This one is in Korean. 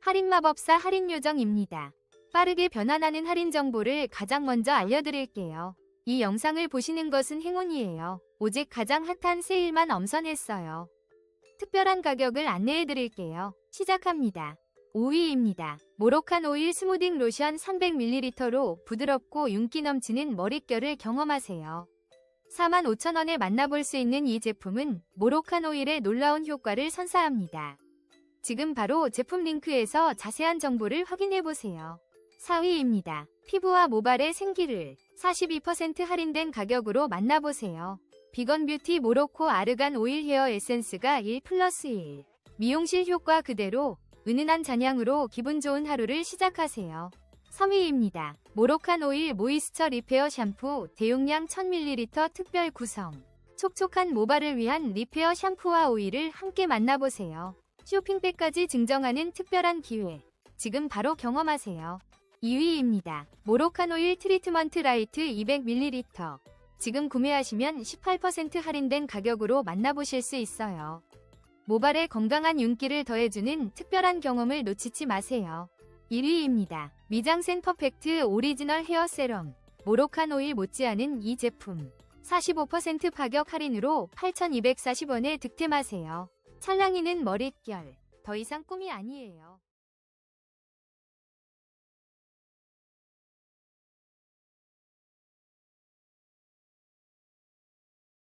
할인마법사 할인요정입니다. 빠르게 변환하는 할인 정보를 가장 먼저 알려드릴게요. 이 영상을 보시는 것은 행운이에요. 오직 가장 핫한 세일만 엄선했어요. 특별한 가격을 안내해드릴게요. 시작합니다. 5위입니다. 모로칸 오일 스무딩 로션 300ml로 부드럽고 윤기 넘치는 머릿결을 경험하세요. 45,000원에 만나볼 수 있는 이 제품은 모로칸 오일의 놀라운 효과를 선사합니다. 지금 바로 제품 링크에서 자세한 정보를 확인해보세요. 4위입니다. 피부와 모발의 생기를 42% 할인된 가격으로 만나보세요. 비건 뷰티 모로코 아르간 오일 헤어 에센스가 1 플러스 1. 미용실 효과 그대로 은은한 잔향으로 기분 좋은 하루를 시작하세요. 3위입니다. 모로칸 오일 모이스처 리페어 샴푸 대용량 1000ml 특별 구성. 촉촉한 모발을 위한 리페어 샴푸와 오일을 함께 만나보세요. 쇼핑백까지 증정하는 특별한 기회. 지금 바로 경험하세요. 2위입니다. 모로칸 오일 트리트먼트 라이트 200ml. 지금 구매하시면 18% 할인된 가격으로 만나보실 수 있어요. 모발에 건강한 윤기를 더해주는 특별한 경험을 놓치지 마세요. 1위입니다. 미장센 퍼펙트 오리지널 헤어 세럼. 모로칸 오일 못지않은 이 제품. 45% 파격 할인으로 8,240원에 득템하세요. 찰랑이는 머릿결. 더 이상 꿈이 아니에요.